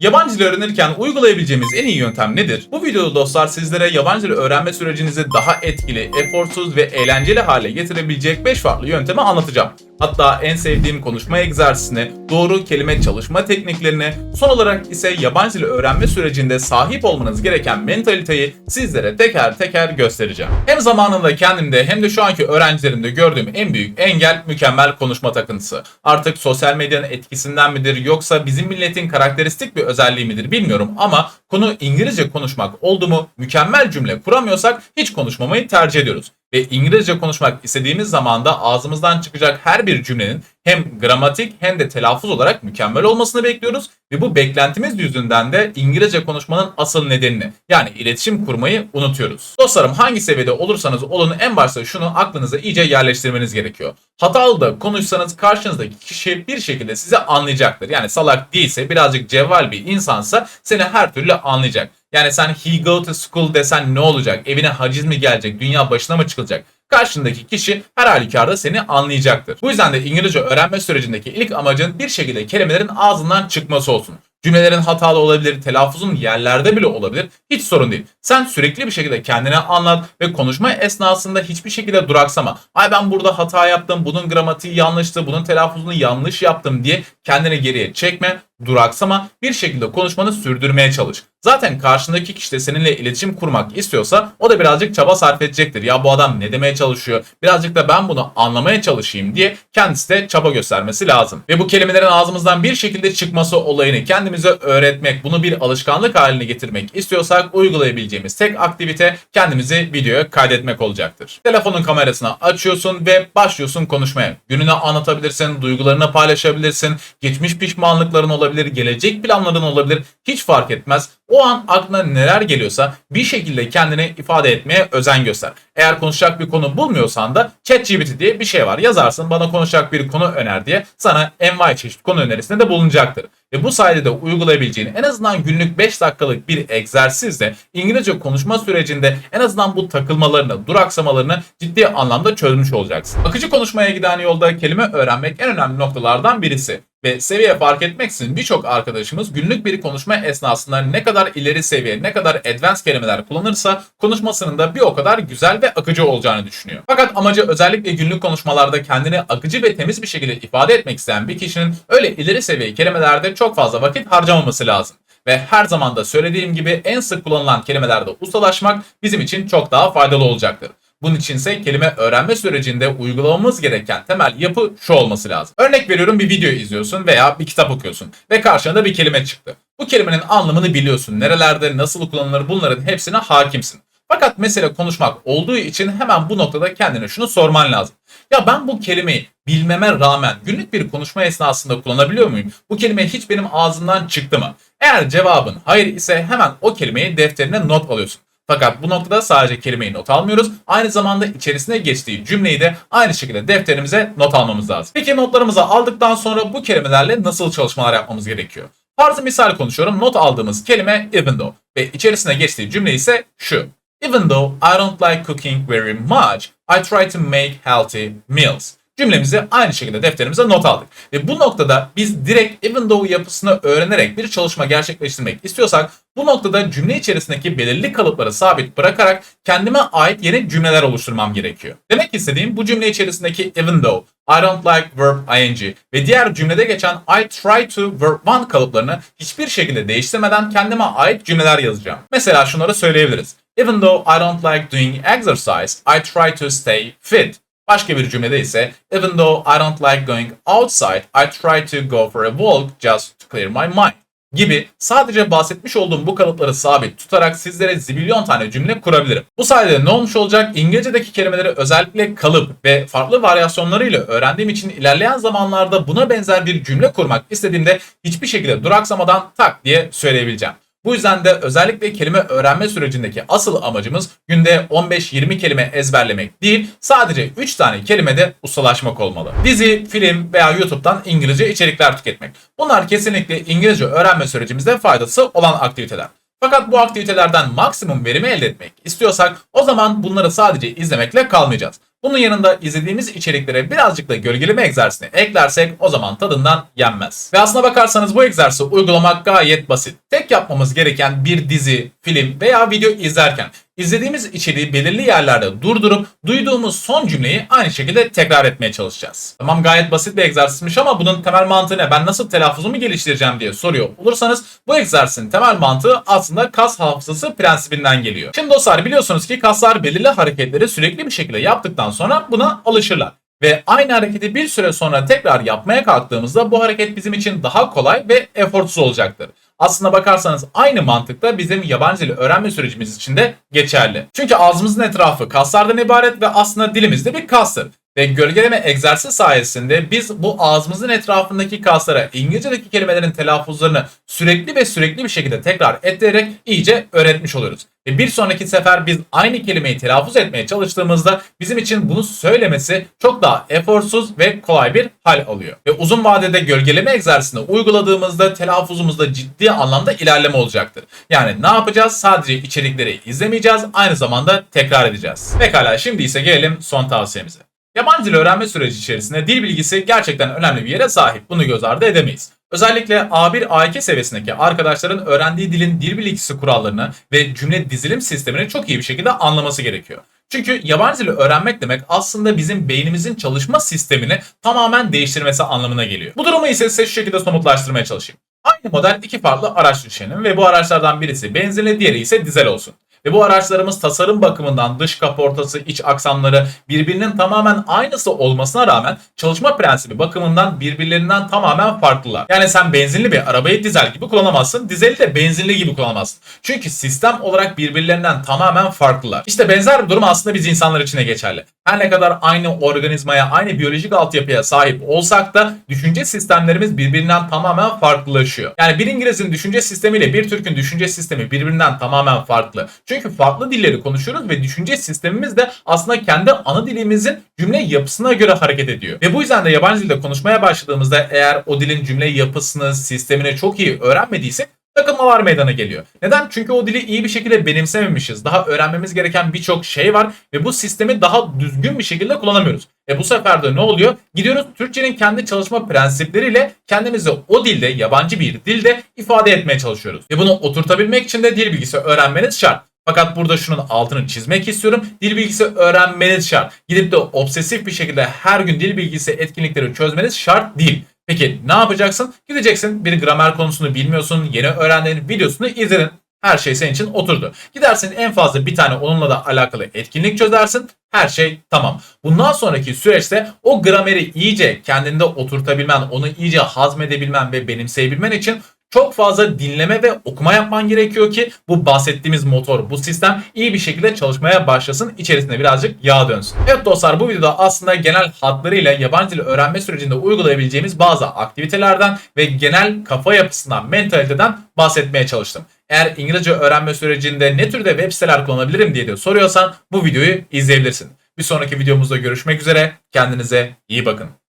Yabancı öğrenirken uygulayabileceğimiz en iyi yöntem nedir? Bu videoda dostlar sizlere yabancı öğrenme sürecinizi daha etkili, eforsuz ve eğlenceli hale getirebilecek 5 farklı yöntemi anlatacağım. Hatta en sevdiğim konuşma egzersizini, doğru kelime çalışma tekniklerini, son olarak ise yabancı dil öğrenme sürecinde sahip olmanız gereken mentaliteyi sizlere teker teker göstereceğim. Hem zamanında kendimde hem de şu anki öğrencilerimde gördüğüm en büyük engel mükemmel konuşma takıntısı. Artık sosyal medyanın etkisinden midir yoksa bizim milletin karakteristik bir özelliği midir bilmiyorum ama konu İngilizce konuşmak oldu mu mükemmel cümle kuramıyorsak hiç konuşmamayı tercih ediyoruz. Ve İngilizce konuşmak istediğimiz zaman da ağzımızdan çıkacak her bir cümlenin hem gramatik hem de telaffuz olarak mükemmel olmasını bekliyoruz ve bu beklentimiz yüzünden de İngilizce konuşmanın asıl nedenini yani iletişim kurmayı unutuyoruz. Dostlarım hangi seviyede olursanız olun en başta şunu aklınıza iyice yerleştirmeniz gerekiyor. Hatalı da konuşsanız karşınızdaki kişi bir şekilde sizi anlayacaktır. Yani salak değilse birazcık cevval bir insansa seni her türlü anlayacak. Yani sen he go to school desen ne olacak? Evine haciz mi gelecek? Dünya başına mı çıkılacak? Karşındaki kişi her halükarda seni anlayacaktır. Bu yüzden de İngilizce öğrenme sürecindeki ilk amacın bir şekilde kelimelerin ağzından çıkması olsun. Cümlelerin hatalı olabilir, telaffuzun yerlerde bile olabilir. Hiç sorun değil. Sen sürekli bir şekilde kendine anlat ve konuşma esnasında hiçbir şekilde duraksama. Ay ben burada hata yaptım, bunun gramatiği yanlıştı, bunun telaffuzunu yanlış yaptım diye kendini geriye çekme, duraksama, bir şekilde konuşmanı sürdürmeye çalış. Zaten karşındaki kişi de seninle iletişim kurmak istiyorsa o da birazcık çaba sarf edecektir. Ya bu adam ne demeye çalışıyor? Birazcık da ben bunu anlamaya çalışayım diye kendisi de çaba göstermesi lazım. Ve bu kelimelerin ağzımızdan bir şekilde çıkması olayını kendimize öğretmek, bunu bir alışkanlık haline getirmek istiyorsak uygulayabileceğimiz tek aktivite kendimizi videoya kaydetmek olacaktır. Telefonun kamerasını açıyorsun ve başlıyorsun konuşmaya. Gününü anlatabilirsin, duygularını paylaşabilirsin, geçmiş pişmanlıkların olabilir, gelecek planların olabilir. Hiç fark etmez. O an aklına neler geliyorsa bir şekilde kendini ifade etmeye özen göster. Eğer konuşacak bir konu bulmuyorsan da ChatGPT diye bir şey var. Yazarsın bana konuşacak bir konu öner diye sana envai çeşit konu önerisinde de bulunacaktır. Ve bu sayede de uygulayabileceğin en azından günlük 5 dakikalık bir egzersizle İngilizce konuşma sürecinde en azından bu takılmalarını, duraksamalarını ciddi anlamda çözmüş olacaksın. Akıcı konuşmaya giden yolda kelime öğrenmek en önemli noktalardan birisi. Ve seviye fark etmeksizin birçok arkadaşımız günlük bir konuşma esnasında ne kadar ileri seviye, ne kadar advanced kelimeler kullanırsa konuşmasının da bir o kadar güzel ve akıcı olacağını düşünüyor. Fakat amacı özellikle günlük konuşmalarda kendini akıcı ve temiz bir şekilde ifade etmek isteyen bir kişinin öyle ileri seviye kelimelerde çok fazla vakit harcamaması lazım. Ve her zaman da söylediğim gibi en sık kullanılan kelimelerde ustalaşmak bizim için çok daha faydalı olacaktır. Bunun içinse kelime öğrenme sürecinde uygulamamız gereken temel yapı şu olması lazım. Örnek veriyorum bir video izliyorsun veya bir kitap okuyorsun ve karşına bir kelime çıktı. Bu kelimenin anlamını biliyorsun. Nerelerde nasıl kullanılır bunların hepsine hakimsin. Fakat mesele konuşmak olduğu için hemen bu noktada kendine şunu sorman lazım. Ya ben bu kelimeyi bilmeme rağmen günlük bir konuşma esnasında kullanabiliyor muyum? Bu kelime hiç benim ağzımdan çıktı mı? Eğer cevabın hayır ise hemen o kelimeyi defterine not alıyorsun. Fakat bu noktada sadece kelimeyi not almıyoruz. Aynı zamanda içerisine geçtiği cümleyi de aynı şekilde defterimize not almamız lazım. Peki notlarımızı aldıktan sonra bu kelimelerle nasıl çalışmalar yapmamız gerekiyor? Farzı misal konuşuyorum. Not aldığımız kelime even though ve içerisine geçtiği cümle ise şu. Even though I don't like cooking very much, I try to make healthy meals. Cümlemizi aynı şekilde defterimize not aldık. Ve bu noktada biz direkt even though yapısını öğrenerek bir çalışma gerçekleştirmek istiyorsak bu noktada cümle içerisindeki belirli kalıpları sabit bırakarak kendime ait yeni cümleler oluşturmam gerekiyor. Demek istediğim bu cümle içerisindeki even though, I don't like verb ing ve diğer cümlede geçen I try to verb one kalıplarını hiçbir şekilde değiştirmeden kendime ait cümleler yazacağım. Mesela şunları söyleyebiliriz. Even though I don't like doing exercise, I try to stay fit. Başka bir cümlede ise Even though I don't like going outside, I try to go for a walk just to clear my mind gibi sadece bahsetmiş olduğum bu kalıpları sabit tutarak sizlere zibilyon tane cümle kurabilirim. Bu sayede ne olmuş olacak? İngilizce'deki kelimeleri özellikle kalıp ve farklı varyasyonlarıyla öğrendiğim için ilerleyen zamanlarda buna benzer bir cümle kurmak istediğimde hiçbir şekilde duraksamadan tak diye söyleyebileceğim. Bu yüzden de özellikle kelime öğrenme sürecindeki asıl amacımız günde 15-20 kelime ezberlemek değil, sadece 3 tane kelimede ustalaşmak olmalı. Dizi, film veya YouTube'dan İngilizce içerikler tüketmek. Bunlar kesinlikle İngilizce öğrenme sürecimizde faydası olan aktiviteler. Fakat bu aktivitelerden maksimum verimi elde etmek istiyorsak o zaman bunları sadece izlemekle kalmayacağız. Bunun yanında izlediğimiz içeriklere birazcık da gölgeleme egzersizini eklersek o zaman tadından yenmez. Ve aslına bakarsanız bu egzersizi uygulamak gayet basit. Tek yapmamız gereken bir dizi, film veya video izlerken izlediğimiz içeriği belirli yerlerde durdurup duyduğumuz son cümleyi aynı şekilde tekrar etmeye çalışacağız. Tamam gayet basit bir egzersizmiş ama bunun temel mantığı ne? Ben nasıl telaffuzumu geliştireceğim diye soruyor olursanız bu egzersizin temel mantığı aslında kas hafızası prensibinden geliyor. Şimdi dostlar biliyorsunuz ki kaslar belirli hareketleri sürekli bir şekilde yaptıktan sonra buna alışırlar. Ve aynı hareketi bir süre sonra tekrar yapmaya kalktığımızda bu hareket bizim için daha kolay ve eforsuz olacaktır. Aslına bakarsanız aynı mantıkta bizim yabancı dili öğrenme sürecimiz için de geçerli. Çünkü ağzımızın etrafı kaslardan ibaret ve aslında dilimiz de bir kastır. Ve gölgeleme egzersiz sayesinde biz bu ağzımızın etrafındaki kaslara İngilizce'deki kelimelerin telaffuzlarını sürekli ve sürekli bir şekilde tekrar ettirerek iyice öğretmiş oluyoruz. Ve bir sonraki sefer biz aynı kelimeyi telaffuz etmeye çalıştığımızda bizim için bunu söylemesi çok daha eforsuz ve kolay bir hal alıyor. Ve uzun vadede gölgeleme egzersizini uyguladığımızda telaffuzumuzda ciddi anlamda ilerleme olacaktır. Yani ne yapacağız? Sadece içerikleri izlemeyeceğiz, aynı zamanda tekrar edeceğiz. Pekala şimdi ise gelelim son tavsiyemize. Yabancı dil öğrenme süreci içerisinde dil bilgisi gerçekten önemli bir yere sahip. Bunu göz ardı edemeyiz. Özellikle A1, A2 seviyesindeki arkadaşların öğrendiği dilin dil bilgisi kurallarını ve cümle dizilim sistemini çok iyi bir şekilde anlaması gerekiyor. Çünkü yabancı dili öğrenmek demek aslında bizim beynimizin çalışma sistemini tamamen değiştirmesi anlamına geliyor. Bu durumu ise size şu şekilde somutlaştırmaya çalışayım. Aynı model iki farklı araç düşünelim ve bu araçlardan birisi benzinli diğeri ise dizel olsun. Ve bu araçlarımız tasarım bakımından dış kaportası, iç aksamları birbirinin tamamen aynısı olmasına rağmen çalışma prensibi bakımından birbirlerinden tamamen farklılar. Yani sen benzinli bir arabayı dizel gibi kullanamazsın, dizeli de benzinli gibi kullanamazsın. Çünkü sistem olarak birbirlerinden tamamen farklılar. İşte benzer bir durum aslında biz insanlar için de geçerli. Her ne kadar aynı organizmaya, aynı biyolojik altyapıya sahip olsak da düşünce sistemlerimiz birbirinden tamamen farklılaşıyor. Yani bir İngiliz'in düşünce sistemiyle bir Türk'ün düşünce sistemi birbirinden tamamen farklı. Çünkü farklı dilleri konuşuyoruz ve düşünce sistemimiz de aslında kendi ana dilimizin cümle yapısına göre hareket ediyor. Ve bu yüzden de yabancı dilde konuşmaya başladığımızda eğer o dilin cümle yapısını, sistemini çok iyi öğrenmediysek takılmalar meydana geliyor. Neden? Çünkü o dili iyi bir şekilde benimsememişiz. Daha öğrenmemiz gereken birçok şey var ve bu sistemi daha düzgün bir şekilde kullanamıyoruz. E bu sefer de ne oluyor? Gidiyoruz Türkçenin kendi çalışma prensipleriyle kendimizi o dilde, yabancı bir dilde ifade etmeye çalışıyoruz. Ve bunu oturtabilmek için de dil bilgisi öğrenmeniz şart. Fakat burada şunun altını çizmek istiyorum. Dil bilgisi öğrenmeniz şart. Gidip de obsesif bir şekilde her gün dil bilgisi etkinlikleri çözmeniz şart değil. Peki ne yapacaksın? Gideceksin bir gramer konusunu bilmiyorsun, yeni öğrendiğin videosunu izledin. Her şey senin için oturdu. Gidersin en fazla bir tane onunla da alakalı etkinlik çözersin. Her şey tamam. Bundan sonraki süreçte o grameri iyice kendinde oturtabilmen, onu iyice hazmedebilmen ve benimseyebilmen için çok fazla dinleme ve okuma yapman gerekiyor ki bu bahsettiğimiz motor, bu sistem iyi bir şekilde çalışmaya başlasın. içerisinde birazcık yağ dönsün. Evet dostlar bu videoda aslında genel hatlarıyla yabancı dil öğrenme sürecinde uygulayabileceğimiz bazı aktivitelerden ve genel kafa yapısından, mentaliteden bahsetmeye çalıştım. Eğer İngilizce öğrenme sürecinde ne türde web siteler kullanabilirim diye de soruyorsan bu videoyu izleyebilirsin. Bir sonraki videomuzda görüşmek üzere. Kendinize iyi bakın.